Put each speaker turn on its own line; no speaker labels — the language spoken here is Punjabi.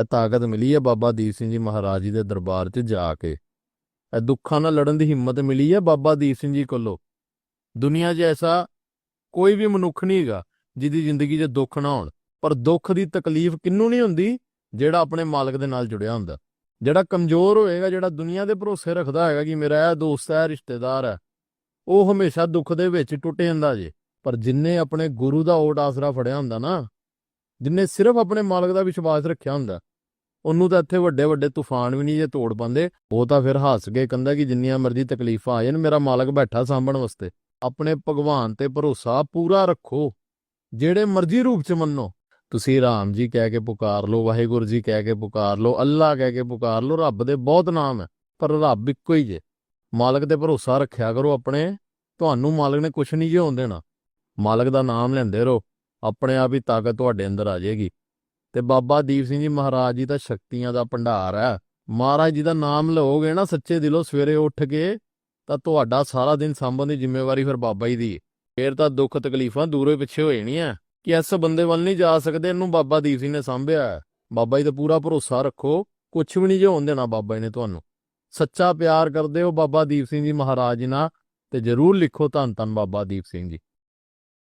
ਇਹ ਤਾਕਤ ਮਿਲੀ ਹੈ ਬਾਬਾ ਦੀਪ ਸਿੰਘ ਜੀ ਮਹਾਰਾਜ ਜੀ ਦੇ ਦਰਬਾਰ 'ਚ ਜਾ ਕੇ। ਇਹ ਦੁੱਖਾਂ ਨਾਲ ਲੜਨ ਦੀ ਹਿੰਮਤ ਮਿਲੀ ਹੈ ਬਾਬਾ ਦੀਪ ਸਿੰਘ ਜੀ ਕੋਲੋਂ। ਦੁਨੀਆ 'ਚ ਐਸਾ ਕੋਈ ਵੀ ਮਨੁੱਖ ਨਹੀਂ ਹੈਗਾ ਜਿਹਦੀ ਜ਼ਿੰਦਗੀ 'ਚ ਦੁੱਖ ਨਾ ਹੋਣ। ਪਰ ਦੁੱਖ ਦੀ ਤਕਲੀਫ ਕਿੰਨੂੰ ਨਹੀਂ ਹੁੰਦੀ? ਜਿਹੜਾ ਆਪਣੇ ਮਾਲਕ ਦੇ ਨਾਲ ਜੁੜਿਆ ਹੁੰਦਾ। ਜਿਹੜਾ ਕਮਜ਼ੋਰ ਹੋਏਗਾ, ਜਿਹੜਾ ਦੁਨੀਆ ਦੇ ਭਰੋਸੇ ਰੱਖਦਾ ਹੈਗਾ ਕਿ ਮੇਰਾ ਇਹ ਦੋਸਤ ਹੈ, ਰਿਸ਼ਤੇਦਾਰ ਹੈ, ਉਹ ਹਮੇਸ਼ਾ ਦੁੱਖ ਦੇ ਵਿੱਚ ਟੁੱਟ ਜਾਂਦਾ ਜੇ। ਪਰ ਜਿੰਨੇ ਆਪਣੇ ਗੁਰੂ ਦਾ ਓਟ ਆਸਰਾ ਫੜਿਆ ਹੁੰਦਾ ਨਾ, ਜਿੰਨੇ ਸਿਰਫ ਆਪਣੇ ਮਾਲਕ ਦਾ ਵਿਸ਼ਵਾਸ ਰੱਖਿਆ ਹੁੰਦਾ ਉਹਨੂੰ ਤਾਂ ਇੱਥੇ ਵੱਡੇ ਵੱਡੇ ਤੂਫਾਨ ਵੀ ਨਹੀਂ ਜੇ ਤੋੜ ਪਾਉਂਦੇ। ਉਹ ਤਾਂ ਫਿਰ ਹੱਸ ਕੇ ਕਹਿੰਦਾ ਕਿ ਜਿੰਨੀਆਂ ਮਰਜ਼ੀ ਤਕਲੀਫਾਂ ਆ ਜਾਣ ਮੇਰਾ ਮਾਲਕ ਬੈਠਾ ਸਾਂਭਣ ਵਾਸਤੇ। ਆਪਣੇ ਭਗਵਾਨ ਤੇ ਭਰੋਸਾ ਪੂਰਾ ਰੱਖੋ। ਜਿਹੜੇ ਮਰਜ਼ੀ ਰੂਪ ਚ ਮੰਨੋ। ਤੁਸੀਂ ਰਾਮ ਜੀ ਕਹਿ ਕੇ ਪੁਕਾਰ ਲਓ, ਵਾਹਿਗੁਰੂ ਜੀ ਕਹਿ ਕੇ ਪੁਕਾਰ ਲਓ ਅੱਲਾ ਕਹਿ ਕੇ ਪੁਕਾਰ ਲਓ, ਰੱਬ ਦੇ ਬਹੁਤ ਨਾਮ ਹੈ, ਪਰ ਰੱਬ ਇੱਕੋ ਹੀ ਜੇ। ਮਾਲਕ ਤੇ ਭਰੋਸਾ ਰੱਖਿਆ ਕਰੋ ਆਪਣੇ, ਤੁਹਾਨੂੰ ਮਾਲਕ ਨੇ ਕੁਛ ਨਹੀਂ ਜੇ ਦੇਣਾ। ਮਾਲਕ ਦਾ ਨਾਮ ਲੈਂਦੇ ਰਹੋ, ਆਪਣੇ ਆਪ ਹੀ ਤਾਕਤ ਤੁਹਾਡੇ ਅੰਦਰ ਆ ਜਾਏਗੀ। ਤੇ ਬਾਬਾ ਦੀਪ ਸਿੰਘ ਜੀ ਮਹਾਰਾਜ ਜੀ ਦਾ ਸ਼ਕਤੀਆਂ ਦਾ ਭੰਡਾਰ ਹੈ। ਮਹਾਰਾਜ ਜੀ ਦਾ ਨਾਮ ਲਓਗੇ ਨਾ, ਸੱਚੇ ਦਿਲੋਂ ਸਵੇਰੇ ਉੱਠ ਕੇ ਤਾਂ ਤੁਹਾਡਾ ਸਾਰਾ ਦਿਨ ਸਾਂਭਣ ਦੀ ਜ਼ਿੰਮੇਵਾਰੀ ਫਿਰ ਬਾਬਾ ਜੀ ਦੀ। ਹੈ। ਫਿਰ ਤਾਂ ਦੁੱਖ ਤਕਲੀਫਾਂ ਦੂਰੋਂ ਹੀ ਪਿੱਛੇ ਹੋ ਜਾਣੀਆਂ। ਕਿ ਇਸ ਬੰਦੇ ਵੱਲ ਨਹੀਂ ਜਾ ਸਕਦੇ, ਇਹਨੂੰ ਬਾਬਾ ਦੀਪ ਸਿੰਘ ਨੇ ਸਾਂਭਿਆ ਬਾਬਾ ਜੀ ਤੇ ਪੂਰਾ ਭਰੋਸਾ ਰੱਖੋ ਕੁਝ ਵੀ ਨਹੀਂ ਜੇ ਹੋਣ ਦੇਣਾ ਬਾਬਾ ਜੀ ਨੇ ਤੁਹਾਨੂੰ। ਸੱਚਾ ਪਿਆਰ ਕਰਦੇ ਹੋ ਬਾਬਾ ਦੀਪ ਸਿੰਘ ਜੀ ਮਹਾਰਾਜ ਜੀ ਨਾਲ ਤੇ ਜਰੂਰ ਲਿਖੋ ਧੰਨ ਧੰਨ ਬਾਬਾ ਦੀਪ ਸਿੰਘ ਜੀ।